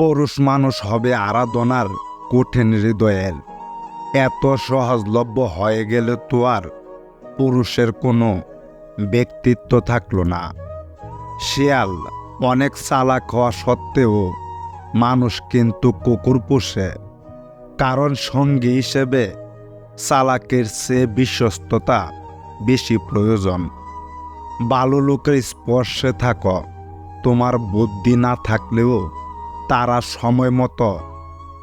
পুরুষ মানুষ হবে আরাধনার কঠিন হৃদয়ের। এত সহজলভ্য হয়ে গেলে তো আর পুরুষের কোনো ব্যক্তিত্ব থাকল না। শিয়াল অনেক চালাক হওয়া সত্ত্বেও মানুষ কিন্তু কুকুর পোষে। কারণ সঙ্গী হিসেবে চালাকের চেয়ে বিশ্বস্ততা বেশি প্রয়োজন। ভালো লোকের স্পর্শে থাকো, তোমার বুদ্ধি না থাকলেও তারা সময় মতো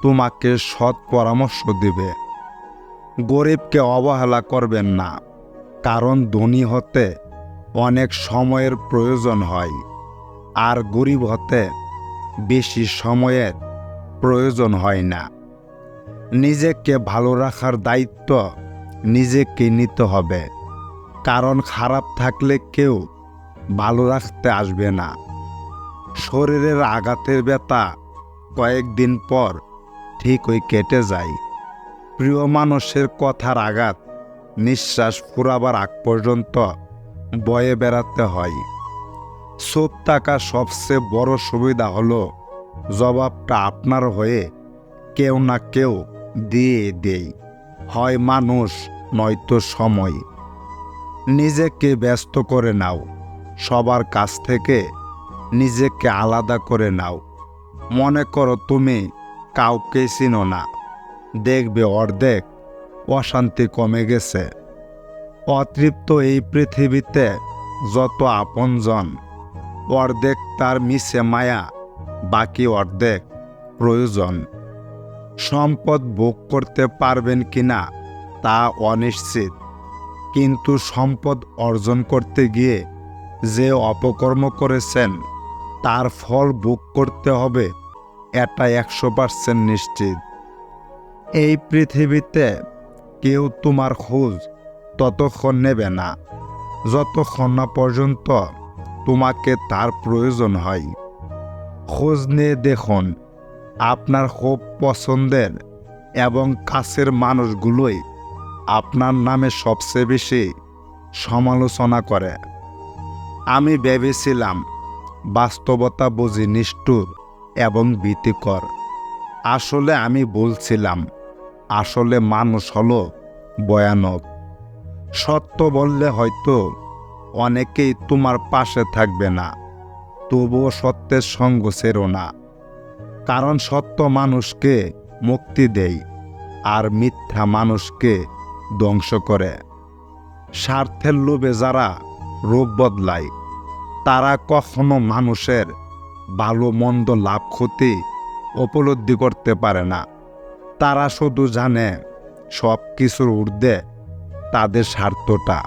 তোমাকে সৎ পরামর্শ দেবে। গরিবকে অবহেলা করবেন না, কারণ ধনী হতে অনেক সময়ের প্রয়োজন হয়, আর গরিব হতে বেশি সময়ের প্রয়োজন হয় না। নিজেকে ভালো রাখার দায়িত্ব নিজেকে নিতে হবে, কারণ খারাপ থাকলে কেউ ভালো রাখতে আসবে না। শরীরের আঘাতের ব্যথা কয়েকদিন পর ঠিকই কেটে যায়। প্রিয় মানুষের কথার আঘাত নিঃশ্বাস ফুরাবার আগ পর্যন্ত বয়ে বেড়াতে হয়। চোপ থাকা সবচেয়ে বড় সুবিধা হলো জবাবটা আপনার হয়ে কেউ না কেউ দিয়ে দেই। হয় মানুষ, নয়তো সময়। নিজেকে ব্যস্ত করে নাও। সবার কাছ থেকে নিজেকে আলাদা করে নাও। মনে করো তুমি কাউকে চিনো না। দেখবে অর্ধেক অশান্তি কমে গেছে। অতৃপ্ত এই পৃথিবীতে যত আপনজন, অর্ধেক তার মিশে মায়া, বাকি অর্ধেক প্রয়োজন। সম্পদ ভোগ করতে পারবেন কি না তা অনিশ্চিত। কিন্তু সম্পদ অর্জন করতে গিয়ে যে অপকর্ম করেছেন তার ফল ভোগ করতে হবে, এটা একশো পার্সেন্ট নিশ্চিত। এই পৃথিবীতে কেউ তোমার খোঁজ ততক্ষণ নেবে না, যতক্ষণ না পর্যন্ত তোমাকে তার প্রয়োজন হয়। খোঁজ নিয়ে দেখুন, আপনার খুব পছন্দের এবং কাছের মানুষগুলোই আপনার নামে সবচেয়ে বেশি সমালোচনা করে। আমি ভেবেছিলাম বাস্তবতা বুঝি নিষ্ঠুর এবং ভীতিকর। আসলে আমি বলছিলাম, আসলে মানুষ হলো ভয়ানক। সত্য বললে হয়তো অনেকেই তোমার পাশে থাকবে না, তবুও সত্যের সঙ্গ সেরো না। কারণ সত্য মানুষকে মুক্তি দেয় আর মিথ্যা মানুষকে ধ্বংস করে। স্বার্থের লোভে যারা রূপ বদলায় তারা কখনো মানুষের ভালো মন্দ লাভ, ক্ষতি, উপলব্ধি করতে পারে না। তারা শুধু জানে সব কিছুর ঊর্ধ্বে তাদের স্বার্থটা।